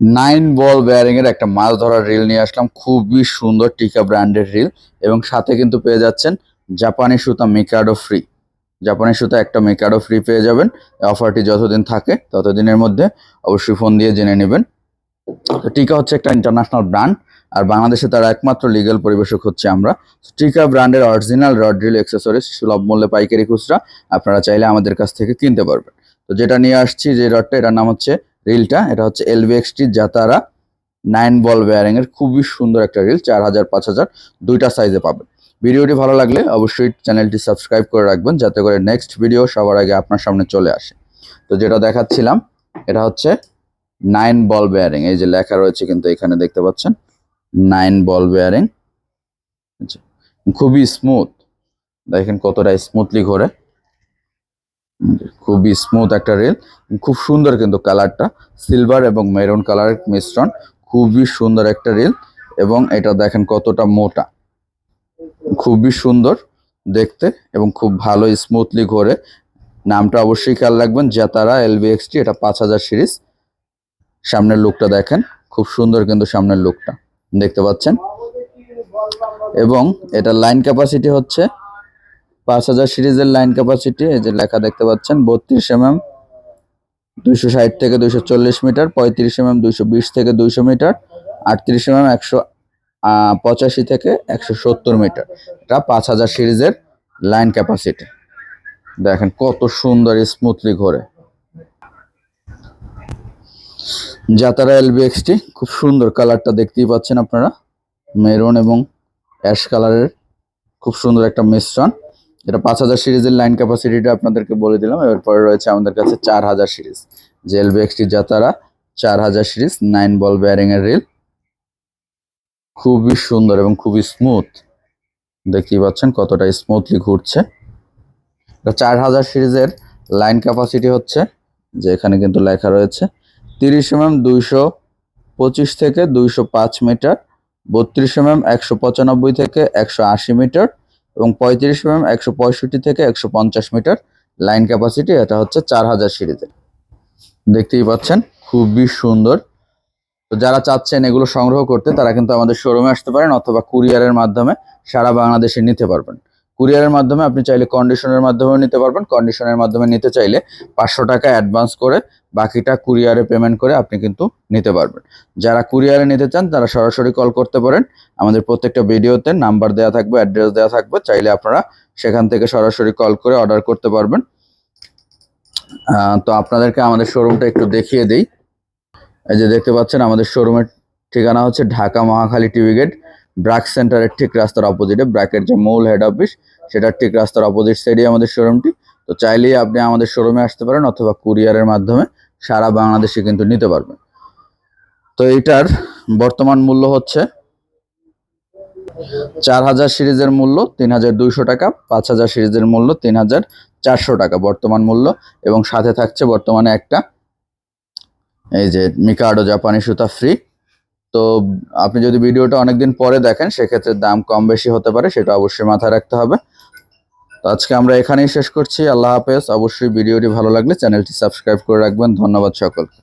Nine ball bearing এর একটা মাছ ধরার রিল নিয়ে আসলাম। খুবই সুন্দর টিকা ব্র্যান্ডের রিল এবং সাথে কিন্তু পেয়ে যাচ্ছেন জাপানি সুতা মিকাডো ফ্রি জাপানি সুতা একটা মিকাডো ফ্রি পেয়ে যাবেন। অফারটি যতদিন থাকে ততদিনের মধ্যে অবশ্যই ফোন দিয়ে জেনে নেবেন। তো টিকা হচ্ছে একটা ইন্টারন্যাশনাল ব্র্যান্ড আর বাংলাদেশে তার একমাত্র লিগ্যাল পরিবেশক হচ্ছে আমরা। টিকা ব্র্যান্ডের অরিজিনাল রড ড্রিল অ্যাক্সেসরিজ সুলভ মূল্যে পাইকারি খুচরা, আপনারা চাইলে আমাদের কাছ থেকে কিনতে পারবেন। তো যেটা নিয়ে আসছি যে রডটা এটার নাম হচ্ছে রিলটা, এটা হচ্ছে এলভিএক্সটি জাতারা নাইন বল বেয়ারিং এর খুবই সুন্দর একটা রিল, চার হাজার, পাঁচ হাজার, দুইটা সাইজে পাবেন। ভিডিওটি ভালো লাগলে অবশ্যই চ্যানেলটি সাবস্ক্রাইব করে রাখবেন, যাতে করে নেক্সট ভিডিও সবার আগে আপনার সামনে চলে আসে। তো যেটা দেখাচ্ছিলাম, এটা হচ্ছে নাইন বল বেয়ারিং এই যে লেখা রয়েছে কিন্তু এখানে দেখতে পাচ্ছেন নাইন বল বেয়ারিং খুবই স্মুথ দেখেন কতটা স্মুথলি ঘোরে। খুবই স্মুথ একটা রেল খুব সুন্দর কিন্তু কালারটা সিলভার এবং মেরুন কালারের মিশ্রণ, খুবই সুন্দর একটা রেল এবং এটা দেখেন কতটা মোটা। খুবই সুন্দর দেখতে এবং খুব ভালো স্মুথলি ঘোরে। নামটা অবশ্যই খেয়াল রাখবেন জাতারা এলভিএক্সটি এটা পাঁচ হাজার সিরিজ। সামনের লুকটা দেখেন, খুব সুন্দর কিন্তু সামনের লুকটা দেখতে পাচ্ছেন? এবং এটা লাইন ক্যাপাসিটি হচ্ছে পাঁচ হাজার সিরিজের লাইন ক্যাপাসিটি এই যে লেখা দেখতে পাচ্ছেন, বত্রিশ এম এম দুইশো ষাট থেকে দুইশো চল্লিশ মিটার, পঁয়ত্রিশ এম এম দুইশো বিশ থেকে দুইশো মিটার, আটত্রিশ এম এম একশো পঁচাশি থেকে একশো সত্তর মিটার। এটা পাঁচ হাজার সিরিজের লাইন ক্যাপাসিটি দেখেন কত সুন্দর স্মুথলি ঘোরে। জাতারা এলবিএক্সটি খুব সুন্দর কালারটা দেখতেই পাচ্ছেন আপনারা। মেরুন এবং অ্যাশ কালারের খুব সুন্দর একটা মিশ্রণ। এটা পাঁচ হাজার সিরিজের লাইন ক্যাপাসিটিটা আপনাদেরকে বলে দিলাম। এরপরে রয়েছে আমাদের কাছে চার হাজার সিরিজ। যে এলবিএক্সটি জাতারা চার হাজার সিরিজ নাইন বল বেয়ারিং এর রিল খুবই সুন্দর এবং খুবই স্মুথ দেখতেই পাচ্ছেন কতটা স্মুথলি ঘুরছে। চার হাজার সিরিজের লাইন ক্যাপাসিটি হচ্ছে, যে এখানে কিন্তু লেখা রয়েছে। তিরিশ এম এম দুইশো পঁচিশ থেকে দুইশো পাঁচ মিটার, বত্রিশ এম এম একশো পঁচানব্বই থেকে একশো আশি মিটার এবং পঁয়ত্রিশ এম এম একশো পঁয়ষট্টি থেকে একশো পঞ্চাশ মিটার লাইন ক্যাপাসিটি এটা হচ্ছে চার হাজার সিরিজের দেখতেই পাচ্ছেন, খুবই সুন্দর। তো যারা চাচ্ছেন এগুলো সংগ্রহ করতে, তারা কিন্তু আমাদের শোরুমে আসতে পারেন অথবা কুরিয়ারের মাধ্যমে সারা বাংলাদেশে নিতে পারবেন। কুরিয়ারের মাধ্যমে আপনি চাইলে কন্ডিশনের মাধ্যমেও নিতে পারবেন। কন্ডিশনের মাধ্যমে নিতে চাইলে পাঁচশো টাকা অ্যাডভান্স করে বাকিটা কুরিয়ারে পেমেন্ট করে আপনি কিন্তু নিতে পারবেন। যারা কুরিয়ারে নিতে চান, তারা সরাসরি কল করতে পারেন। আমাদের প্রত্যেকটা ভিডিওতে নাম্বার দেওয়া থাকবে অ্যাড্রেস দেওয়া থাকবে। চাইলে আপনারা সেখান থেকে সরাসরি কল করে অর্ডার করতে পারবেন। তো আপনাদেরকে আমাদের শোরুমটা একটু দেখিয়ে দিই। এই যে দেখতে পাচ্ছেন, আমাদের শোরুমের ঠিকানা হচ্ছে ঢাকা মহাখালী টিভি গেট ব্রাক সেন্টারের ঠিক রাস্তার অপোজিটে ব্র্যাকের যে মূল হেড অফিস সেটার ঠিক রাস্তার অপোজিট সাইডে আমাদের শোরুমটি তো চাইলেই আপনি আমাদের শোরুমে আসতে পারেন অথবা কুরিয়ারের মাধ্যমে। সারা বাংলাদেশে কিন্তু নিতে পারবেন তো এটার বর্তমান মূল্য হচ্ছে চার হাজার সিরিজের মূল্য তিন হাজার দুইশো টাকা, পাঁচ হাজার সিরিজের মূল্য তিন হাজার চারশো টাকা বর্তমান মূল্য এবং সাথে থাকছে বর্তমানে একটা এই যে মিকাডো জাপানি সুতা ফ্রি। তো আপনি যদি ভিডিওটা অনেকদিন পরে দেখেন, সেক্ষেত্রে দাম কম বেশি হতে পারে, সেটা অবশ্যই মাথায় রাখতে হবে। তো আজকে আমরা এখানেই শেষ করছি। আল্লাহ হাফেজ। অবশ্যই ভিডিওটি ভালো লাগলে চ্যানেলটি সাবস্ক্রাইব করে রাখবেন। ধন্যবাদ সকলকে।